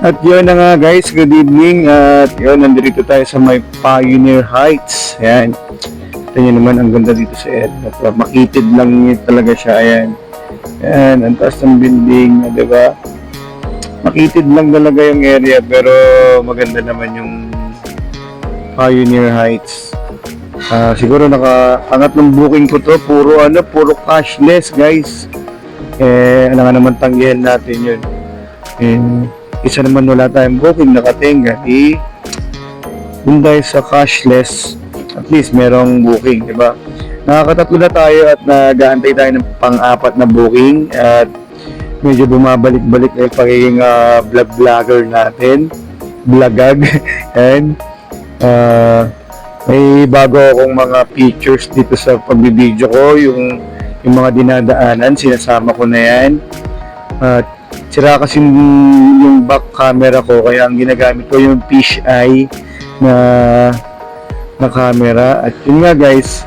At yun na nga guys, good evening. At yun, nandito tayo sa may Pioneer Heights. Ayan. Ito nyo naman, ang ganda dito sa area. At makitid lang talaga siya. Ayan. Ayan, ang taas ng building, di ba? Makitid lang talaga yung area, pero maganda naman yung Pioneer Heights. Ah, siguro naka angat ng booking ko to, puro ano, puro cashless, guys. Eh, ano nga naman tanggihan natin yun. Eh, isa naman wala tayong booking nakatenga, eh, dun dahil sa cashless, at least merong booking, di ba? Nakakatatlo na tayo at nag-aantay tayo ng pang-apat na booking at medyo bumabalik-balik yung pagiging ah, vlog-vlogger natin, vlogag, and ah, may bago akong mga features dito sa pagbibideo ko, yung yung mga dinadaanan, sinasama ko na yan. At sira kasi yung back camera ko, kaya ang ginagamit ko yung fish eye na na camera. At yun nga guys,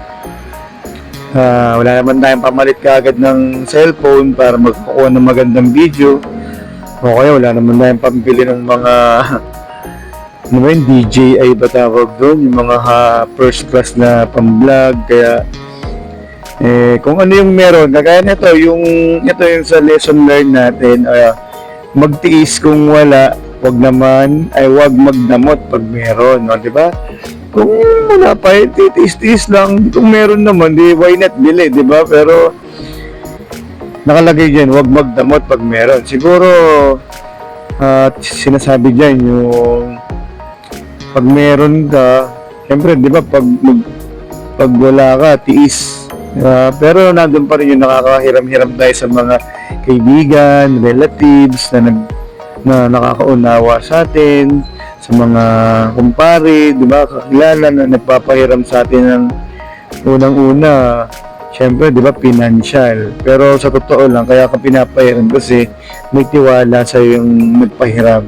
ah, wala naman tayong pamalit kaagad ng cellphone para magkukuha ng magandang video. O kaya wala naman tayong pambili ng mga ano ba yun, DJI ba tawag doon? Yung mga ha, first class na pang-vlog. Kaya eh, kung ano yung meron, kagaya nito, yung ito yung sa lesson learned natin, uh, magtiis kung wala, wag naman, ay wag magdamot pag meron, no, di ba? Kung wala pa, eh, titiis-tiis lang. Kung meron naman, di why not bili, di ba? Pero, nakalagay dyan, wag magdamot pag meron. Siguro, at sinasabi dyan yung pag meron ka, syempre, di ba, pag, mag, pag wala ka, tiis. Ah, pero nandun pa rin yung nakakahiram-hiram tayo sa mga kaibigan, relatives na nag na nakakaunawa sa atin, sa mga kumpare, di ba, kakilala na nagpapahiram sa atin ng unang-una, syempre, di ba, financial. Pero sa totoo lang, kaya ka pinapahiram kasi may tiwala sa yung nagpahiram.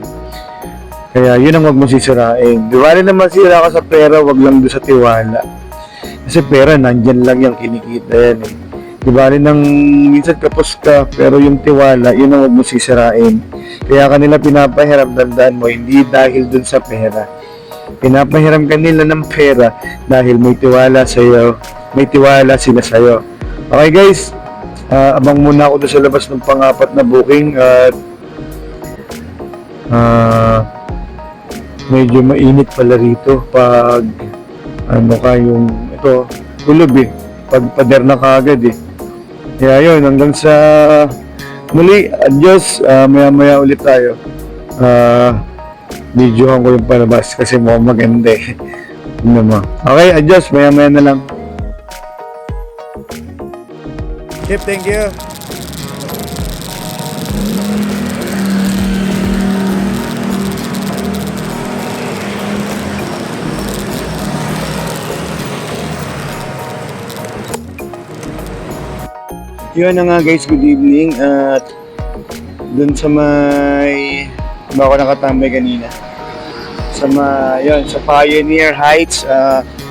Kaya yun ang wag mo sisirain. Di naman sira ka sa pera, wag lang doon sa tiwala. Kasi pera, nandyan lang yung kinikita yan eh. Di rin nang minsan kapos ka, pero yung tiwala, yun ang wag mo sisirain. Kaya kanila pinapahiram, dandaan mo, hindi dahil dun sa pera. Pinapahiram kanila ng pera dahil may tiwala sa iyo, may tiwala sila sa iyo. Okay guys, ah, abang muna ako sa labas ng pangapat na booking at ah medyo mainit pala rito pag ano ka yung ito kulob eh. Pag pader na kagad eh. Kaya yun hanggang sa muli adios Ah, maya maya ulit tayo. Ah videohan ko yung palabas kasi mo maganda eh. Ano okay adios maya maya na lang. Chip, thank you. Yun na nga guys, good evening. At dun sa may ba ako nakatambay kanina? Sa ma, yun, sa Pioneer Heights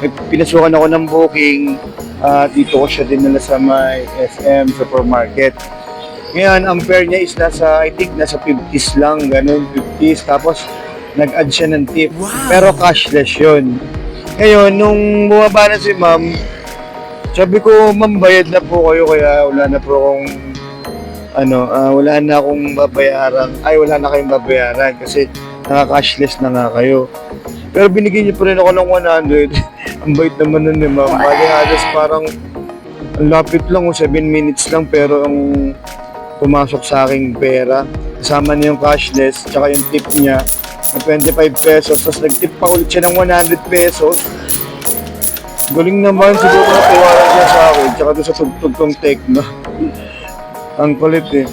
may pinasukan ako ng booking. At dito ko siya dinala sa may SM supermarket. Ngayon ang fare niya is nasa I think nasa 50s lang ganun 50s tapos nag-add siya ng tip. Pero cashless yun. Ngayon nung bumaba na si ma'am sabi ko, ma'am, na po kayo kaya wala na po akong ano, ah, wala na akong babayaran. Ay, wala na kayong babayaran kasi naka-cashless na nga kayo. Pero binigyan niyo pa rin ako ng 100. ang bait naman nun eh, ma'am. Bali halos parang ang lapit lang, 7 minutes lang pero ang pumasok sa aking pera. Kasama niya yung cashless, tsaka yung tip niya na 25 pesos. Tapos nag-tip pa ulit siya ng 100 pesos. Galing naman, siguro na tiwala siya sa akin, tsaka doon sa tugtog kong techno. Ang kulit eh.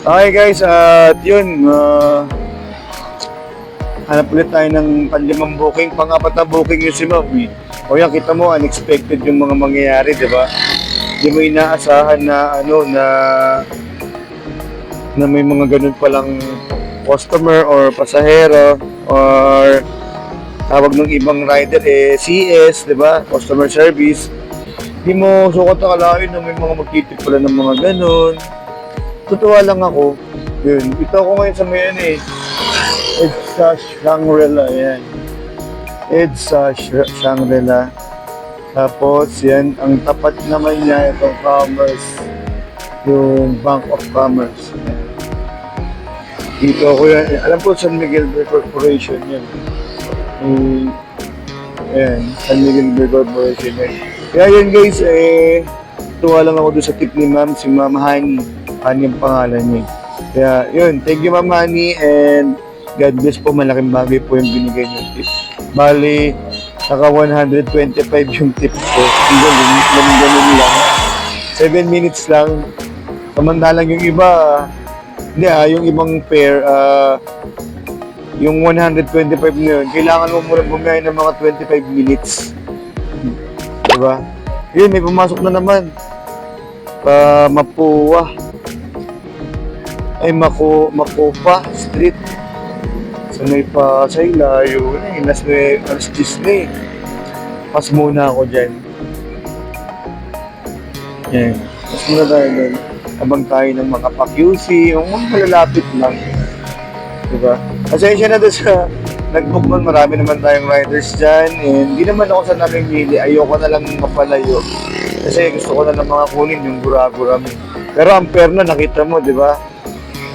Okay guys, at yun, ah, hanap ulit tayo ng panlimang booking, pangapat na booking yun si Ma'am eh. O yan, kita mo, unexpected yung mga mangyayari, di ba? Hindi mo inaasahan na ano, na na may mga ganun palang customer or pasahero or tawag ng ibang rider eh CS, 'di ba? Customer service. Hindi mo sukat akalain na may mga magtitip pala ng mga ganun. Totoo lang ako. Yun. Ito ako ngayon sa may ano eh. EDSA Shangri-La, yan. EDSA Sh- Shangri-La. Tapos, yan, ang tapat naman niya, itong Commerce, yung Bank of Commerce. Yan. Dito ako yan. Alam ko, San Miguel Corporation yan. Yung, ayan, San Miguel Bay Corporation. Kaya yun guys, eh, tuwa lang ako doon sa tip ni ma'am, si Ma'am Hani. Hani ang pangalan niya. Kaya yun, thank you Ma'am Hani and God bless po, malaking bagay po yung binigay niyo tip. Bali, naka 125 yung tip ko. Ang galing, ganun ganun lang. 7 minutes lang. Samantalang yung iba, hindi ah, yung ibang pair, ah, yung 125 na yun, kailangan mo muna bumiyahin ng mga 25 minutes. Diba? Yun, may pumasok na naman. Pa Mapua. Ay, Mako, Makopa Street. Sa may pa sa ilayo na eh. Nas may alas 10 na eh. Pas muna ako dyan. Yan. Pas muna tayo doon. Habang tayo ng mga pa-QC, yung malalapit lang. Diba? Pasensya na doon sa nag-book nun, marami naman tayong riders dyan. And hindi naman ako sa namimili. Ayoko na lang mapalayo. Kasi gusto ko na lang mga kunin yung gura-gura. Pero ang fair na, nakita mo, di ba?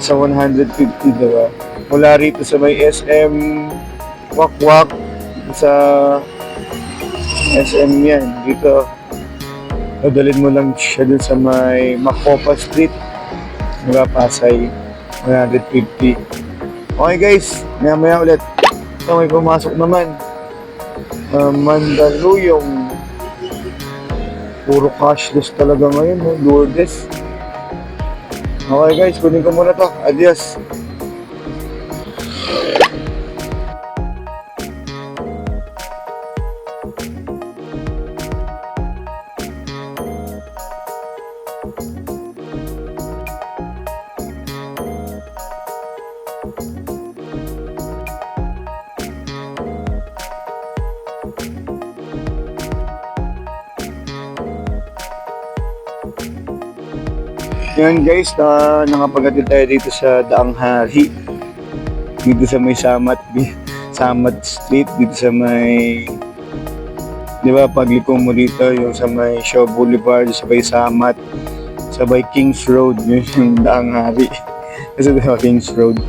Sa 150, di ba? Mula rito sa may SM Wakwak, sa SM yan. Dito, dadalhin mo lang siya dun sa may Makopa Street. Diba, Pasay, 150. Okay guys, maya maya ulit. Ito may pumasok naman. Uh, Mandaluyong. Puro cashless talaga ngayon, no? Lourdes. Okay guys, kunin ko muna to. Adios. Yan guys, na nakapaghatid tayo dito sa Daang Hari. Dito sa may Samat, Samat Street, dito sa may Di ba, pagliko mo dito, yung sa may Shaw Boulevard, sa may Samat, sa may Kings Road, yun yung Daang Hari. Kasi di ba, Kings Road.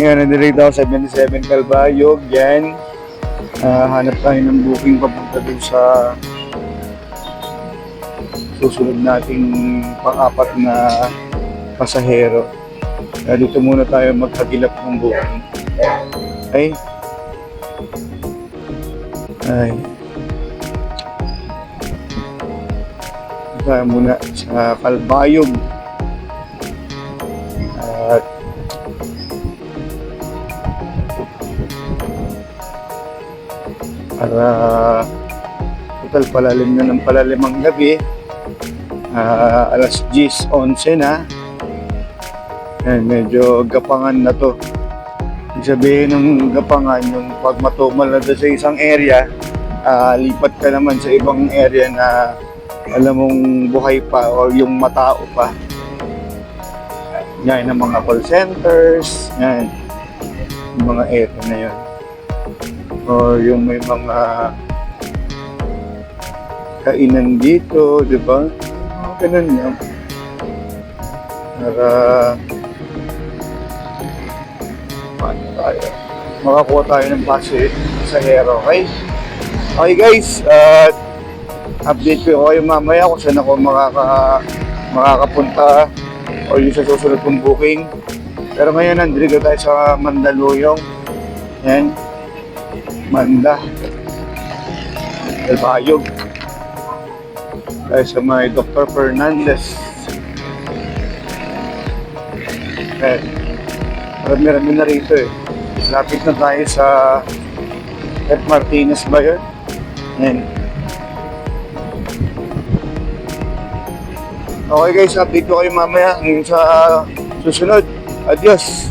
Ngayon, nandito ako sa 77 Calbayog, yan. Ah, hanap tayo ng booking papunta dun sa susunod nating pang-apat na pasahero. Kaya dito muna tayo maghagilap ng booking. Ay. Ay. Tayo muna sa Kalbayog. At para total palalim na ng palalim ang gabi Ah, alas 10, 11 na. Ayan, medyo gapangan na to. Ibig sabihin ng gapangan, yung pag matumal na sa isang area, ah, lipat ka naman sa ibang area na alam mong buhay pa o yung matao pa. Yan, ang mga call centers, yan. Yung mga area na yun. Or yung may mga kainan dito, di ba? Ganun yan. Para paano tayo? Makakuha tayo ng base sa hero, okay? Okay guys, at update ko kayo mamaya kung saan ako makaka, makakapunta o yung sa susunod kong booking. Pero ngayon, nandito tayo sa Mandaluyong. Yan. Manda. Albayog. Tayo sa may Dr. Fernandez. Eh, marami-rami na rito eh. Lapit na tayo sa F. Martinez ba yun? Yan. Okay guys, update ko kayo mamaya sa susunod. Adios!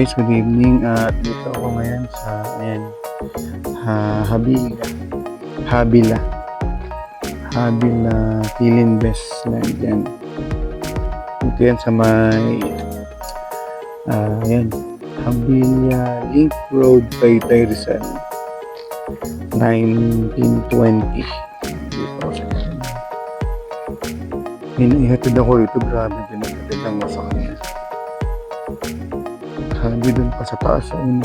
Guys, good evening. At dito ako ngayon sa, ayan, ha, Habila. Habila. Habila Filinvest na dyan. Ito yan sa may, ah, ayan, Habila Link Road, Taytay Rizal. 1920. Dito ako sa kanila. Inihatid ako ito, grabe lang ako sa kanila. Sabi dun pa sa taas, ayun,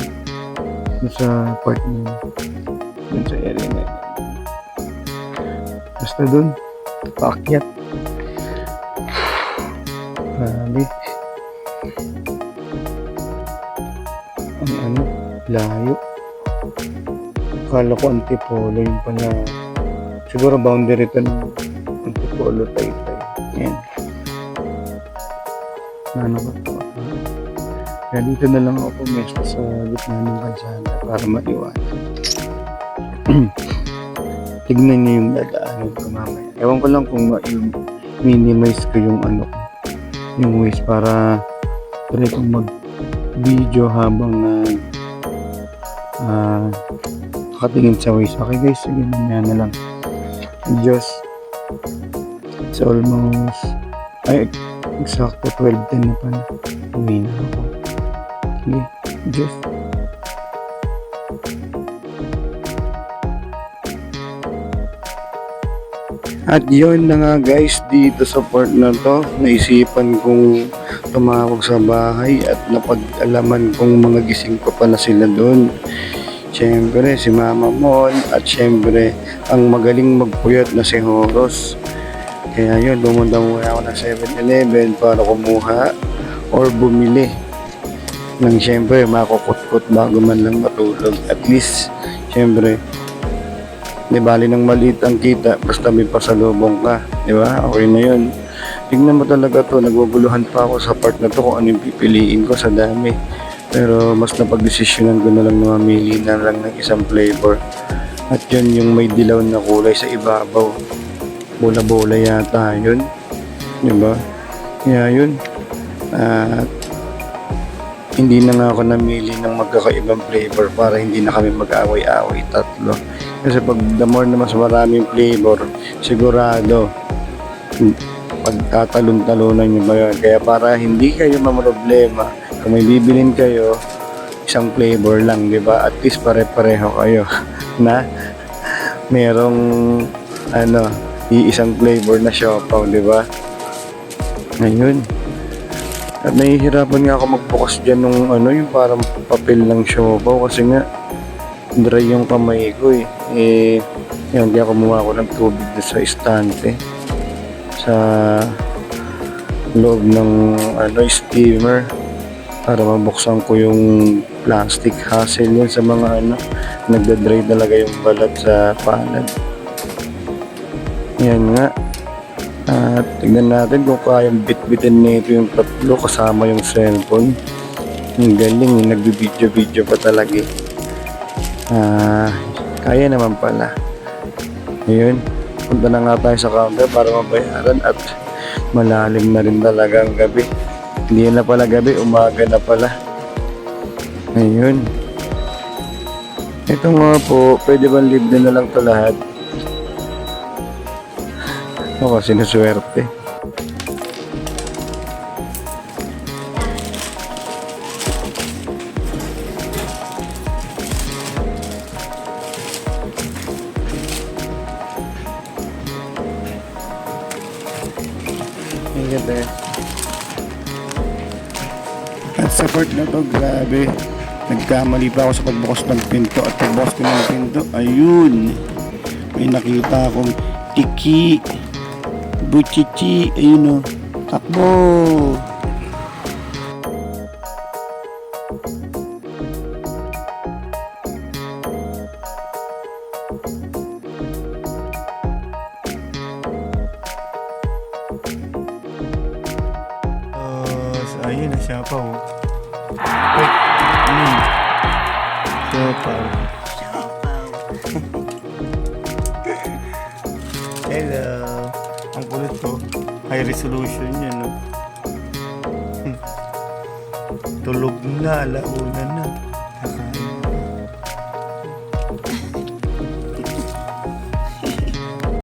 dun sa part na dun sa area na yun. Basta dun, paakyat. Grabe. Ang ano, layo. Akala ko antipolo yung pala. Siguro boundary ito ng antipolo taytay. Yan. Ano ba? Kaya dito na lang ako pumesto sa gitna ng kalsada para maiwanan. Tignan niyo yung dadaanan ko mamaya. Ewan ko lang kung minimize ko yung ano yung ways para try kong mag-video habang na ah nakatingin sa ways. Okay guys, sige mamaya na lang. Diyos. It's almost ay eksakto 12.10 na pala. Uwi na ako. Sige, Diyos. At yun na nga guys, dito sa part na to, naisipan kong tumawag sa bahay at napag-alaman kong mga gising pa pala sila doon. Siyempre, si Mama Mon at siyempre, ang magaling magpuyat na si Horos. Kaya yun, pumunta muna ako ng 7-Eleven para kumuha or bumili ng siyempre makukutkot bago man lang matulog. At least, siyempre, di bali ng maliit ang kita, basta may pasalubong ka. Di ba? Okay na yun. Tingnan mo talaga to, naguguluhan pa ako sa part na to kung ano yung pipiliin ko sa dami. Pero mas napag-desisyonan ko na lang na mamili na lang ng isang flavor. At yun yung may dilaw na kulay sa ibabaw. Bola-bola yata yun. Di ba? Kaya yun. At hindi na nga ako namili ng magkakaibang flavor para hindi na kami mag-away-away tatlo. Kasi pag the more na mas maraming flavor, sigurado pagtatalon-talunan nyo ba yun. Kaya para hindi kayo mamroblema, kung may bibilin kayo, isang flavor lang, di ba? At least pare-pareho kayo na merong ano, iisang flavor na siopaw, di ba? Ngayon. At nahihirapan nga ako magbukas dyan nung ano, yung parang papel ng siopaw kasi nga dry yung kamay ko eh. Eh, yan, di ako kumuha ko ng tubig doon sa istante. Sa loob ng ano, steamer para mabuksan ko yung plastic hassle yun sa mga ano nagda-dry talaga yung balat sa palad yan nga at tignan natin kung kayang bit-bitin nito yung tatlo kasama yung cellphone ang galing nagbi-video-video pa talaga eh. ah kaya naman pala ayun punta na nga tayo sa counter para mabayaran at malalim na rin talaga ang gabi hindi na pala gabi, umaga na pala. Ayun. Ito nga po, pwede ba libre na lang to lahat? Ako, sinuswerte. Ang ganda eh. At sa part na to, grabe. Nagkamali pa ako sa pagbukas ng pinto at pagbukas ko ng pinto, ayun. May nakita akong tiki. Buchichi, ayun o. Takbo. Uh, ayun na siya pa oh. Wait, hmm. Siya pa. High resolution yan, no? Hmm. tulog na, alauna na.